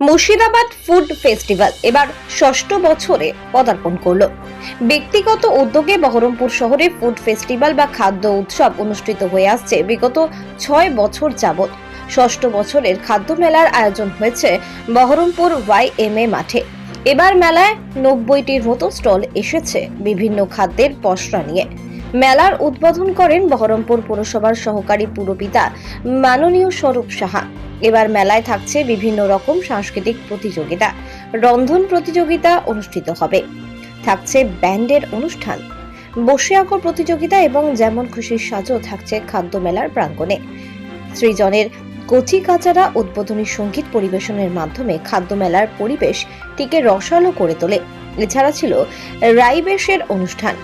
Murshidabad food festival এবার ষষ্ঠ বছরে পদার্পণ করল। ব্যক্তিগত উদ্যোগে বহরমপুর শহরে ফুড ফেস্টিভ্যাল বা খাদ্য উৎসব অনুষ্ঠিত হয়ে আসছে বিগত ছয় বছর যাবৎ। ষষ্ঠ বছরের খাদ্য মেলার আয়োজন হয়েছে বহরমপুর ওয়াই এম এ মাঠে। এবার মেলায় নব্বইটির মতো স্টল এসেছে বিভিন্ন খাদ্যের পসরা নিয়ে। মেলার উদ্বোধন করেন বহরমপুর পুরসভার সহকারী পুরপিতা মাননীয় স্বরূপ সাহা। এবার মেলায় থাকছে বিভিন্ন রকম সাংস্কৃতিক প্রতিযোগিতা। রন্ধন প্রতিযোগিতা অনুষ্ঠিত হবে। থাকছে ব্যান্ডের অনুষ্ঠান। বসে আঁকো প্রতিযোগিতা এবং যেমন খুশির সাজও থাকছে খাদ্য মেলার প্রাঙ্গণে। সৃজনের কচি কাচারা উদ্বোধনী সংগীত পরিবেশনের মাধ্যমে খাদ্য মেলার পরিবেশটিকে রসালো করে তোলে। এছাড়া ছিল রাইবেশের অনুষ্ঠান।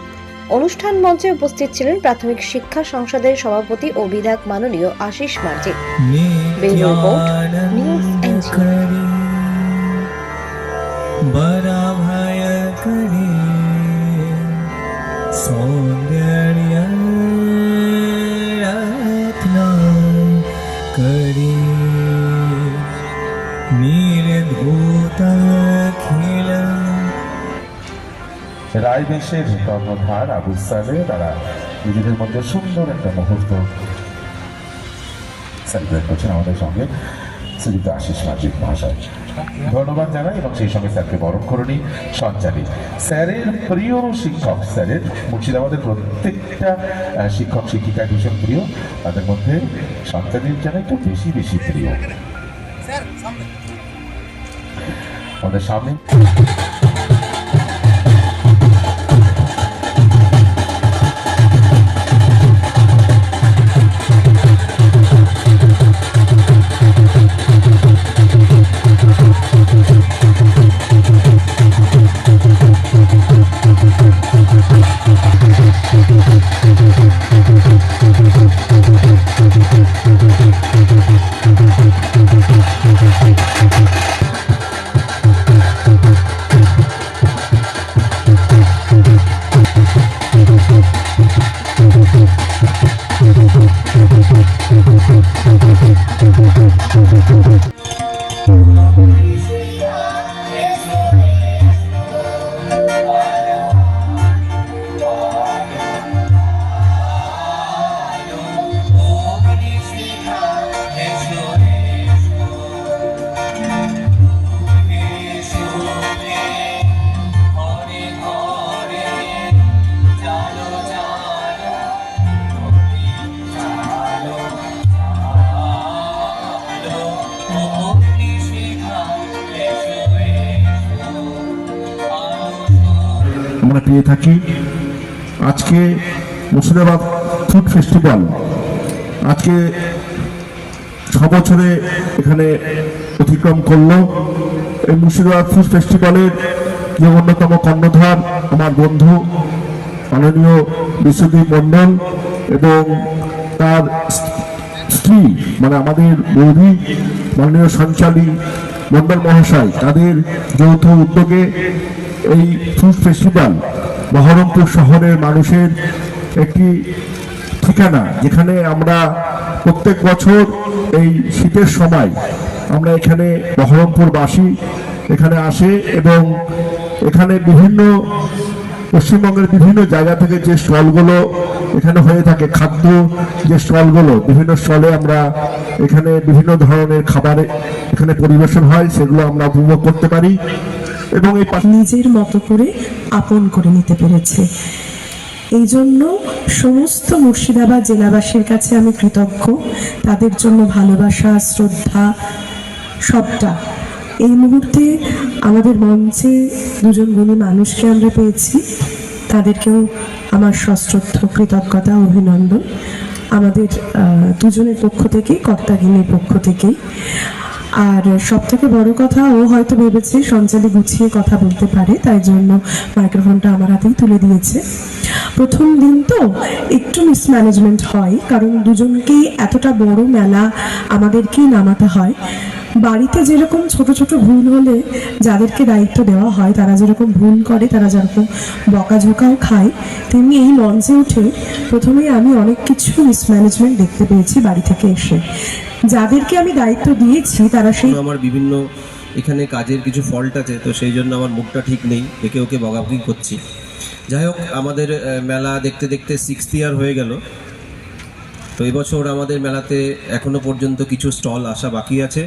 অনুষ্ঠান মঞ্চে উপস্থিত ছিলেন প্রাথমিক শিক্ষা সংসদের সভাপতি ও বিধায়ক মাননীয় আশিস মার্জিক রায়বেশের কর্ণধার আবু সালে তারা নিজেদের মধ্যে সুন্দর একটা মুহূর্ত সেলিব্রেট করছেন আমাদের সঙ্গে শ্রীযুক্ত আশিস মাজিদ ভাষায় ধন্যবাদ জানাই এবং সেই সঙ্গে স্যারকে বরণ করণী সঞ্চারী স্যারের প্রিয় শিক্ষক স্যারের মুর্শিদাবাদের প্রত্যেকটা শিক্ষক শিক্ষিকা ভীষণ প্রিয়। তাদের মধ্যে সঞ্চারীর যেন একটু বেশি বেশি প্রিয়। আমাদের সামনে スピンスピンスピンスピンスピン。আমরা পেয়ে থাকি। আজকে মুর্শিদাবাদ ফুড ফেস্টিভ্যাল। আজকে ছ বছরে এখানে অতিক্রম করল। এই মুর্শিদাবাদ ফুড ফেস্টিভ্যালের যে অন্যতম কর্ণধার আমার বন্ধু, মাননীয় বিশ্বদীপ মণ্ডল এবং তার স্ত্রী মানে আমাদের বৌদি, মাননীয় সঞ্চালী মণ্ডল মহাশয়, তাদের যৌথ উদ্যোগে এই ফুড ফেস্টিভ্যাল বহরমপুর শহরের মানুষের একটি ঠিকানা, যেখানে আমরা প্রত্যেক বছর এই শীতের সময় আমরা এখানে বহরমপুরবাসী এখানে আসে এবং এখানে বিভিন্ন পশ্চিমবঙ্গের বিভিন্ন জায়গা থেকে যে স্টলগুলো এখানে হয়ে থাকে, খাদ্য যে স্টলগুলো, বিভিন্ন স্টলে আমরা এখানে বিভিন্ন ধরনের খাবার এখানে পরিবেশন হয়, সেগুলো আমরা উপভোগ করতে পারি। এবং এই নিজের মতো করে আপন করে নিতে পেরেছে। এই জন্য সমস্ত মুর্শিদাবাদ জেলাবাসীর কাছে আমি কৃতজ্ঞ। তাদের জন্য ভালোবাসা, শ্রদ্ধা, সবটা। এই মুহূর্তে আমাদের মঞ্চে দুজন গুণী মানুষকে আমরা পেয়েছি। তাদেরকেও আমার সশ্রদ্ধ, কৃতজ্ঞতা, অভিনন্দন। আমাদের দুজনের পক্ষ থেকে, কর্তাগিনীর পক্ষ থেকেই। আর সব থেকে বড় কথা, ও হয়তো ভেবেছে সঞ্চালি গুছিয়ে কথা বলতে পারে, তাই জন্য মাইক্রোফোনটা আমার হাতেই তুলে দিয়েছে। প্রথম দিন তো একটু মিসম্যানেজমেন্ট হয়, কারণ দুজনকেই এতটা বড় মেলা আমাদেরকেই নামাতে হয়। বাড়িতে যেরকম ছোট ছোট ভুল হলে যাদেরকে দায়িত্ব দেওয়া হয়, তারা যেরকম ভুল করে, তারা যেরকম বকাঝোকাও খায়, তেমনি এই মঞ্চে উঠে প্রথমেই আমি অনেক কিছু মিসম্যানেজমেন্ট দেখতে পেয়েছি বাড়ি থেকে এসে। যাদেরকে আমি দায়িত্ব দিয়েছি, তারা সেই আমার বিভিন্ন এখানে কাজের কিছু ফল্ট আছে, তো সেই জন্য আমার মুখটা ঠিক নেই, একে ওকে বকাবকি করছি। যাই হোক, আমাদের মেলা দেখতে দেখতে সিক্সথ ইয়ার হয়ে গেল। তো এবছর আমাদের মেলাতে এখনও পর্যন্ত কিছু স্টল আসা বাকি আছে।